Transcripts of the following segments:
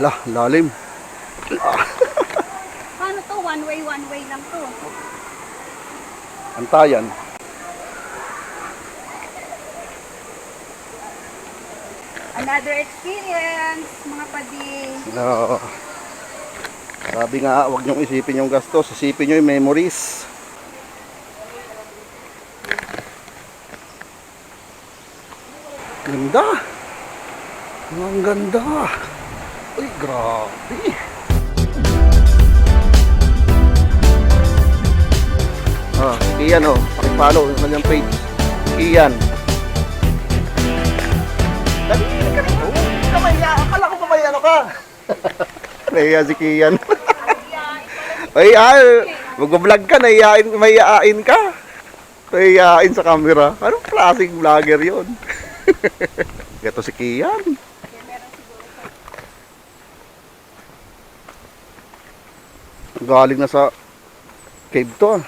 Ala, lalim. Paano to? One way, one way lang to. Antayan. Another experience, mga padi. No. Sabi nga, huwag niyong isipin yung gastos. Isipin niyo yung memories. Ganda. Ang ganda. Uy, grabe. Ah, si Kian oh. Pakipollow yung kanyang page. Kian. Dali ka rito. Kamaya, akala ko pa may ano ka. Nahiya si Kian. Ay, ay, mag-vlog ka, nahiyain, mahiyain ka. Nahiyain sa camera. Anong klaseng vlogger yun? Ito si Kian. Galing na sa cave to ah.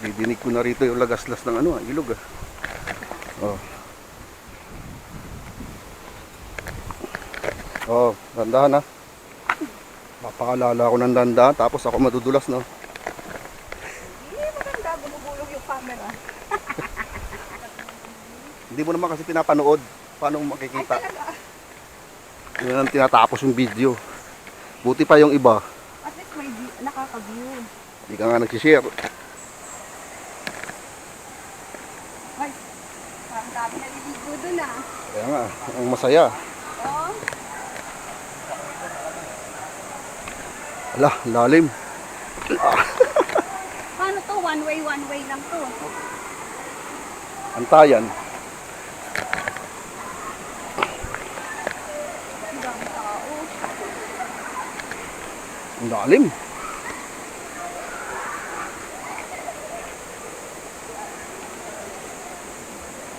Didinig ko na rito yung lagaslas ng ano ah, ilog ah. Oh. Oh, dandahan ah. Mapakalala ako ng dandahan tapos ako madudulas no. Hindi maganda, bumubulog yung camera. Hindi mo naman kasi pinapanood. Paano mo Ay makikita? talaga, Yun ang tinatapos yung video. Buti pa yung iba. at least may view, nakaka-view. Hindi ka nga nagsishare. Ay, parang dami naliligo dun ah. Kaya nga, ang masaya. Oh, Ala, lalim. paano to? One way, one way lang to. Antayan. Ang dami tao. Ang lalim.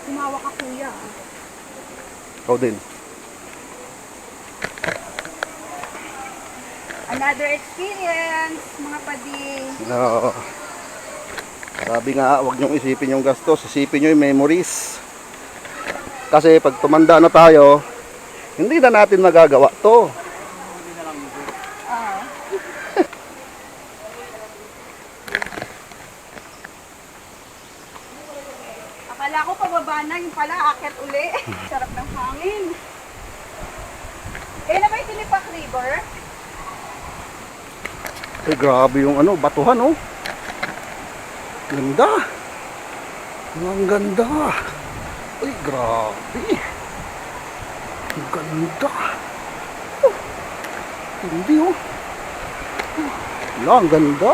Tumawa ka kuya. Ikaw din. Another experience, mga padi. No. Sabi nga, huwag niyong isipin yung gastos. Isipin niyo yung memories. Kasi pag tumanda na tayo, hindi na natin magagawa to. Ah. Akala ko pababa na, yung pala akit uli. Sarap ng hangin. Eh na ba yung Tinipak River? Ay, grabe yung ano, batuhan, oh. Ganda. Ang ganda. Ay, grabe. Ang ganda. Oh, hindi, oh. Wala, ang ganda.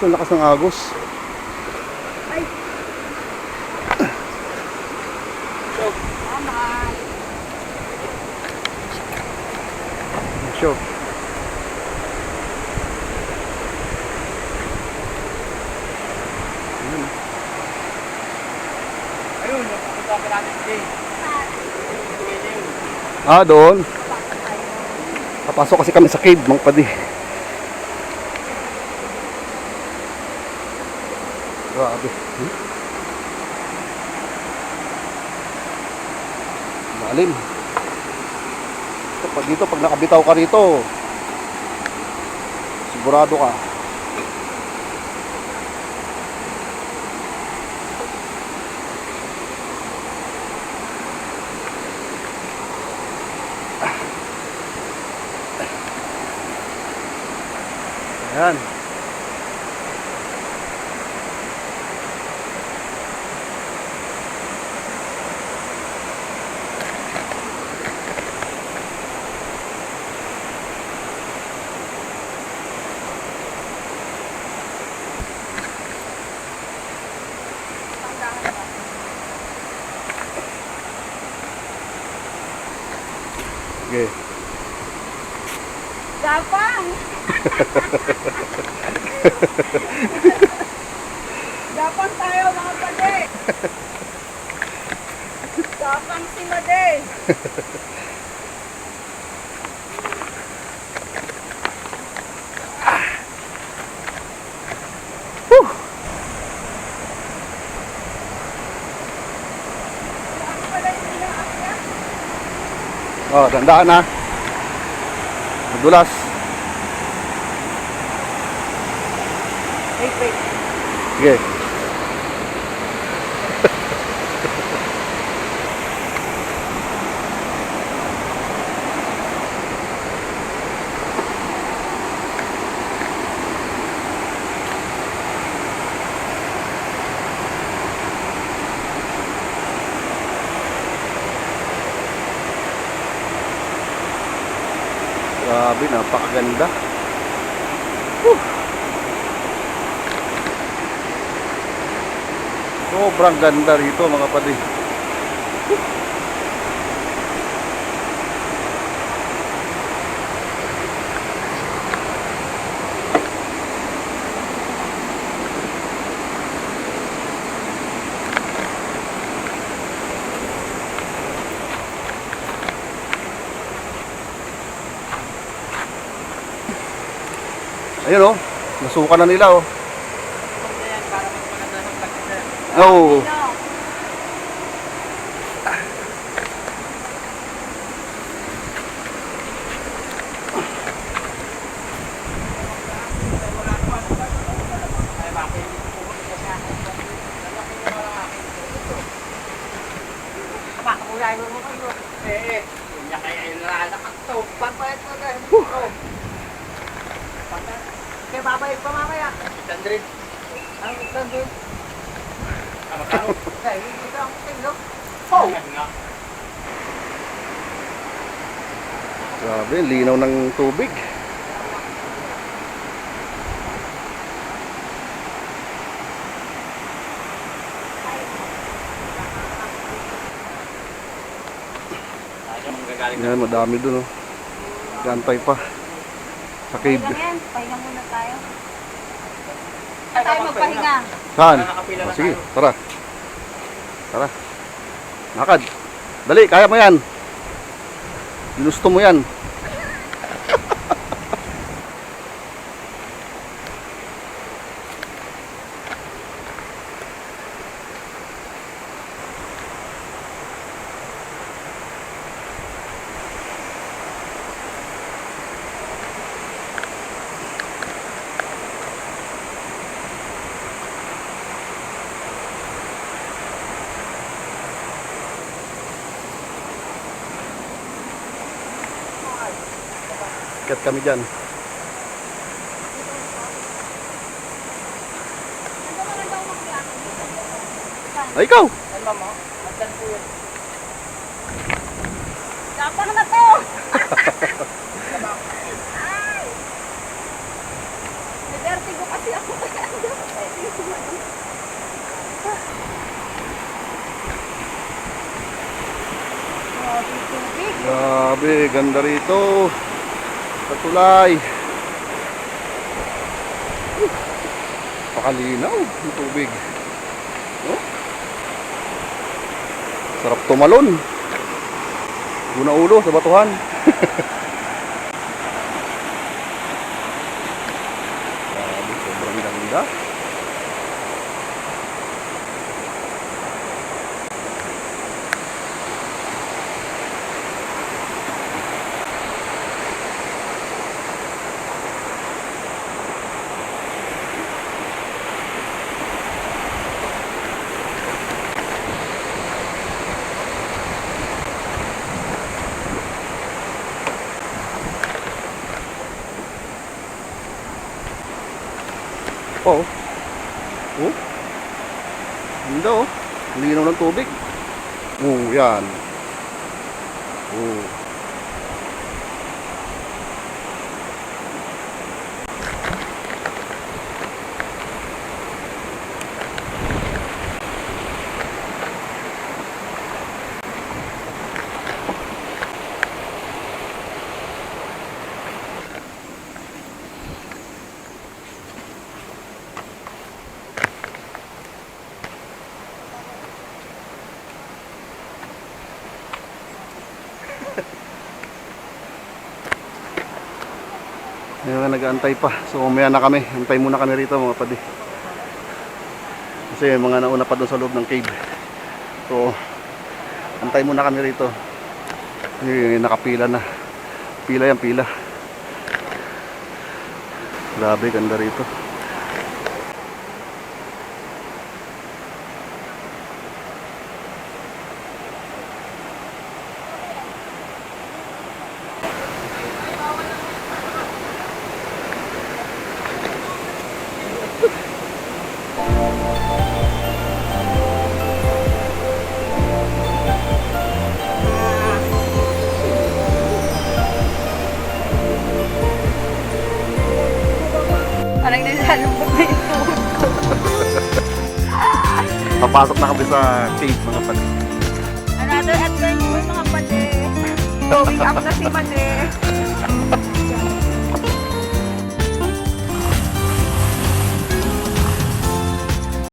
Sa lakas ng agos. Ayun, napunta ka natin today. Ah, doon. Papasok kasi kami sa cave, mga padi. Grabe. Hmm? Lalim. Ito, pag dito, pag nakabitaw ka rito, sigurado ka. Ayan. Okay. Gapang tayo mga pade. Gapang si Made. Oh, tandaan na. Madulas. Wait, wait. Sige. Grabe, napakaganda. Sobrang ganda rito mga padi. Ayun oh, nasuka na nila oh. Kunya kaya ilalakak to. Pabayad mo na. Grabe, linaw ng tubig. Yan, madami dun oh. Gantay pa. Sa cave. Pahinga muna tayo. Saan tayo magpahinga? Saan? Na sige, tara. Tara. Lakad. Dali, kaya mo yan. Ginusto mo yan. Kat kami dyan. Ay, ikaw! Mama. Asan po yun? Tapang na to! Ay! May vertigo kasi ako kaya. Grabe, ganda rito. Sa tulay. Uh, Pakalinaw yung tubig. Oh. Sarap tumalon. Una ulo sa batuhan. Grabe, sobrang ganda. Oh. Oh. Ganda oh. Linaw ng tubig. Oh, yan. Oh. Ngayon na nag-aantay pa. So umaya na kami. Antay muna kami rito mga padi. Kasi mga nauna pa doon sa loob ng cave. So antay muna kami rito. Eh, nakapila na. Pila yan, pila. Grabe, ganda rito. Nilalambot na yung na kami sa cave, mga pala. Another adventure mga pade. Going up na si Made.